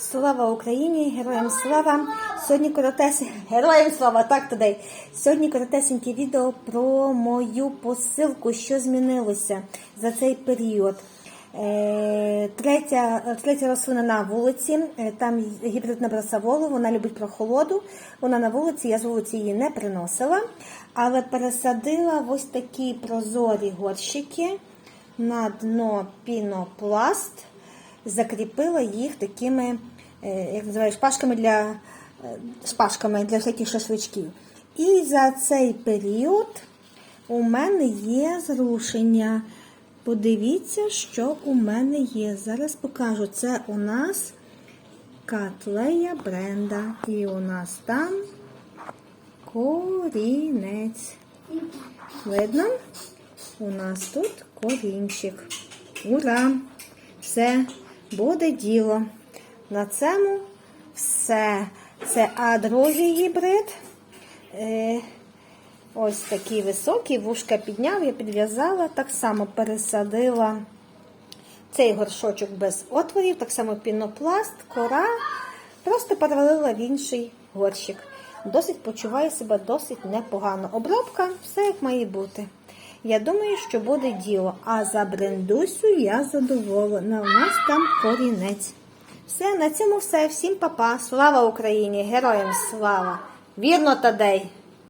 Слава Україні! Героям слава! Сьогодні коротесень... Героям слава! Так туди. Сьогодні коротесеньке відео про мою посилку, що змінилося за цей період. Е, Третя, третя рослина на вулиці, Е, там гібридна брасаволу, вона любить прохолоду. Вона на вулиці, я з вулиці її не приносила, але пересадила ось такі прозорі горщики на дно пінопласт закріпила їх такими, е, як називаєш, шпажками для е, шпажками для всяких шашличків. І за цей період у мене є зрушення. Подивіться, що у мене є. Зараз покажу. Це у нас котлея бренда. І у нас там корінець. Видно? У нас тут корінчик. Ура! Все, буде діло. На цьому все. Це а другий гібрид. Е, ось такий високий, вушка підняв, я підв'язала, так само пересадила цей горшочок без отворів, так само пінопласт, кора. Просто перевалила в інший горщик. Досить почуваю себе досить непогано. Обробка, все як має бути. Я думаю, що буде діло. А за брендусю я задоволена. У нас там корінець. Все, на цьому все. Всім папа. Слава Україні! Героям слава! Вірно, Тадей!